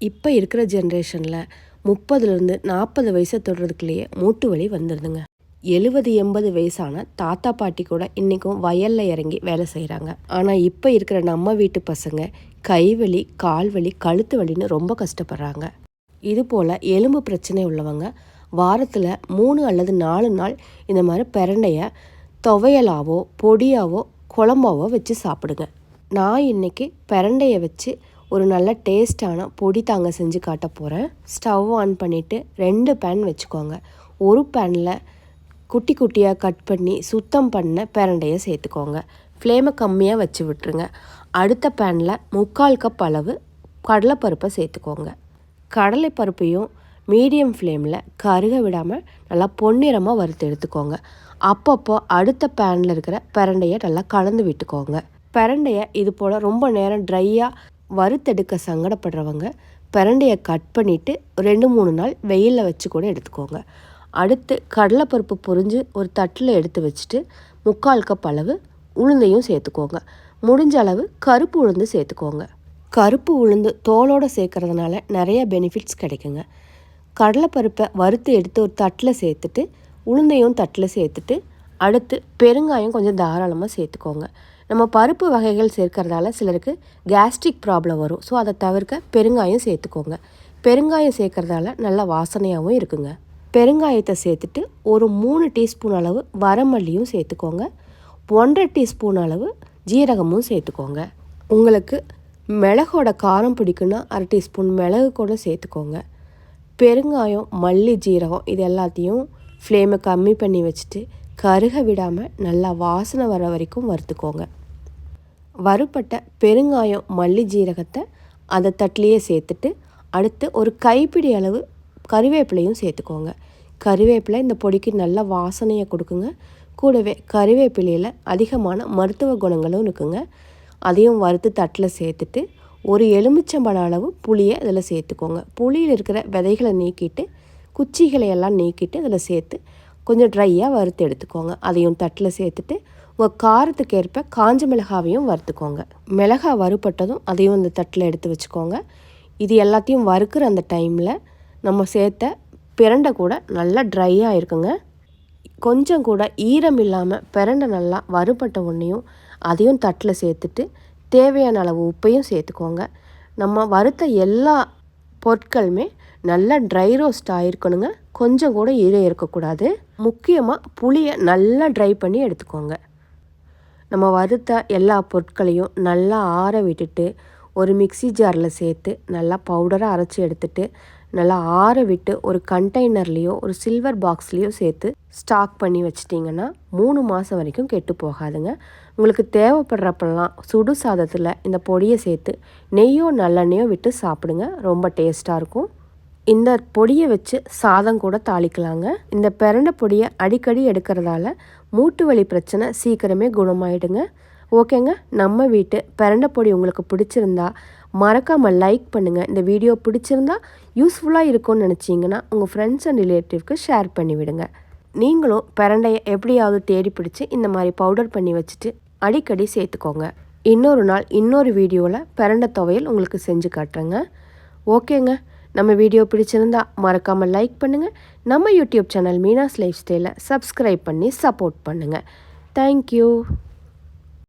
இப்போ இருக்கிற ஜென்ரேஷனில் முப்பதுலேருந்து நாற்பது வயசை தொடுறதுக்குள்ளேயே மூட்டு வலி வந்துடுதுங்க எழுபது எண்பது வயசான தாத்தா பாட்டி கூட இன்றைக்கும் வயலில் இறங்கி வேலை செய்கிறாங்க ஆனால் இப்போ இருக்கிற நம்ம வீட்டு பசங்க கைவலி கால்வலி கழுத்து வலின்னு ரொம்ப கஷ்டப்படுறாங்க. இதுபோல் எலும்பு பிரச்சனை உள்ளவங்க வாரத்தில் மூணு அல்லது நாலு நாள் இந்த மாதிரி பிரண்டையை துவையலாவோ பொடியாவோ குழம்பாவோ வச்சு சாப்பிடுங்க. நான் இன்னைக்கு பிரண்டையை வச்சு ஒரு நல்ல டேஸ்டான பொடி தாங்க செஞ்சு காட்ட போகிறேன் ஸ்டவ் ஆன் பண்ணிவிட்டு ரெண்டு பேன் வச்சுக்கோங்க. ஒரு பேனில் குட்டி குட்டியாக கட் பண்ணி சுத்தம் பண்ண பிரண்டையை சேர்த்துக்கோங்க. ஃப்ளேமை கம்மியாக வச்சு விட்டுருங்க. அடுத்த பேனில் முக்கால் கப் அளவு கடலைப்பருப்பை சேர்த்துக்கோங்க. கடலைப்பருப்பையும் மீடியம் ஃப்ளேமில் கருக விடாமல் நல்லா பொன்னிறமாக வறுத்து எடுத்துக்கோங்க. அப்பப்போ அடுத்த பேனில் இருக்கிற பிரண்டையை நல்லா கலந்து விட்டுக்கோங்க. பிரண்டையை இது போல் ரொம்ப நேரம் ட்ரையாக வறுத்தெடுக்க சங்கடப்படுறவங்க பிரண்டையை கட் பண்ணிவிட்டு ரெண்டு மூணு நாள் வெயிலில் வச்சு கூட எடுத்துக்கோங்க. அடுத்து கடலைப்பருப்பு பொரிஞ்சு ஒரு தட்டில் எடுத்து வச்சுட்டு முக்கால் கப் அளவு உளுந்தையும் சேர்த்துக்கோங்க. முடிஞ்ச அளவு கருப்பு உளுந்து சேர்த்துக்கோங்க. கருப்பு உளுந்து தோலோடு சேர்க்கறதுனால நிறைய பெனிஃபிட்ஸ் கிடைக்குங்க. கடலைப்பருப்பை வறுத்து எடுத்து ஒரு தட்டில் சேர்த்துட்டு உளுந்தையும் தட்டில் சேர்த்துட்டு அடுத்து பெருங்காயம் கொஞ்சம் தாராளமாக சேர்த்துக்கோங்க. நம்ம பருப்பு வகைகள் சேர்க்கறதால சிலருக்கு கேஸ்ட்ரிக் ப்ராப்ளம் வரும். ஸோ அதை தவிர்க்க பெருங்காயம் சேர்த்துக்கோங்க. பெருங்காயம் சேர்க்கறதால நல்ல வாசனையாகவும் இருக்குங்க. பெருங்காயத்தை சேர்த்துட்டு ஒரு மூணு டீஸ்பூன் அளவு வரமல்லியும் சேர்த்துக்கோங்க. ஒன்றரை டீஸ்பூன் அளவு ஜீரகமும் சேர்த்துக்கோங்க. உங்களுக்கு மிளகோட காரம் பிடிக்குன்னா அரை டீஸ்பூன் மிளகு கூட சேர்த்துக்கோங்க. பெருங்காயம் மல்லி ஜீரகம் இது எல்லாத்தையும் ஃப்ளேமை கம்மி பண்ணி வச்சுட்டு கருக விடாமல் நல்லா வாசனை வர வரைக்கும் வறுத்துக்கோங்க. வறுப்பட்ட பெருங்காயம் மல்லி ஜீரகத்தை அதை தட்டிலையே சேர்த்துட்டு அடுத்து ஒரு கைப்பிடி அளவு கறிவேப்பிலையும் சேர்த்துக்கோங்க. கறிவேப்பிலை இந்த பொடிக்கு நல்ல வாசனையை கொடுக்குங்க. கூடவே கறிவேப்பிலையில் அதிகமான மருத்துவ குணங்களும் இருக்குங்க. அதையும் வறுத்து தட்டில் சேர்த்துட்டு ஒரு எலுமிச்சம்பழ அளவு புளியை அதில் சேர்த்துக்கோங்க. புளியில் இருக்கிற விதைகளை நீக்கிட்டு குச்சிகளை எல்லாம் நீக்கிட்டு அதில் சேர்த்து கொஞ்சம் ட்ரையாக வறுத்து எடுத்துக்கோங்க. அதையும் தட்டில் சேர்த்துட்டு உங்கள் காரத்துக்கு ஏற்ப காஞ்ச மிளகாவையும் வறுத்துக்கோங்க. மிளகா வறுப்பட்டதும் அதையும் அந்த தட்டில் எடுத்து வச்சுக்கோங்க. இது எல்லாத்தையும் வறுக்கிற அந்த டைமில் நம்ம சேர்த்த பிரண்டை கூட நல்லா ட்ரையாக இருக்குங்க. கொஞ்சம் கூட ஈரம் இல்லாமல் பிரண்டை நல்லா வறுபட்ட ஒன்றையும் அதையும் தட்டில் சேர்த்துட்டு தேவையான அளவு உப்பையும் சேர்த்துக்கோங்க. நம்ம வறுத்த எல்லா பொருட்களுமே நல்லா ட்ரை ரோஸ்ட் ஆகிருக்கணுங்க கொஞ்சம் கூட ஈரம் இருக்கக்கூடாது. முக்கியமாக புளியை நல்லா ட்ரை பண்ணி எடுத்துக்கோங்க. நம்ம வறுத்த எல்லா பொருட்களையும் நல்லா ஆற விட்டுட்டு ஒரு மிக்சி ஜாரில் சேர்த்து நல்லா பவுடராக அரைச்சி எடுத்துட்டு நல்லா ஆற விட்டு ஒரு கண்டெய்னர்லேயோ ஒரு சில்வர் பாக்ஸ்லேயோ சேர்த்து ஸ்டாக் பண்ணி வச்சிட்டிங்கன்னா மூணு மாதம் வரைக்கும் கெட்டு போகாதுங்க. உங்களுக்கு தேவைப்படுறப்பெல்லாம் சுடு சாதத்தில் இந்த பொடியை சேர்த்து நெய்யோ நல்லெண்ணெயோ விட்டு சாப்பிடுங்க. ரொம்ப டேஸ்ட்டாக இருக்கும். இந்த பொடியை வச்சு சாதம் கூட தாளிக்கலாங்க. இந்த பிரண்டை பொடியை அடிக்கடி எடுக்கிறதால மூட்டு வலி பிரச்சனை சீக்கிரமே குணமாயிடுங்க. ஓகேங்க நம்ம வீட்டு பிரண்டை பொடி உங்களுக்கு பிடிச்சிருந்தா மறக்காமல் லைக் பண்ணுங்கள் இந்த வீடியோ பிடிச்சிருந்தா யூஸ்ஃபுல்லாக இருக்கும்னு நினச்சிங்கன்னா உங்கள் ஃப்ரெண்ட்ஸ் அண்ட் ரிலேட்டிவ்க்கு ஷேர் பண்ணிவிடுங்க நீங்களும் பிரண்டையை எப்படியாவது தேடி பிடிச்சி இந்த மாதிரி பவுடர் பண்ணி வச்சுட்டு அடிக்கடி சேர்த்துக்கோங்க. இன்னொரு நாள் இன்னொரு வீடியோவில் பிரண்டை துவையல் உங்களுக்கு செஞ்சு காட்டுறேங்க. ஓகேங்க நம்ம வீடியோ பிடிச்சிருந்தா மறக்காமல் லைக் பண்ணுங்கள் நம்ம யூடியூப் சேனல் மீனாஸ் லைஃப் ஸ்டைலை சப்ஸ்கிரைப் பண்ணி சப்போர்ட் பண்ணுங்கள் தேங்க்யூ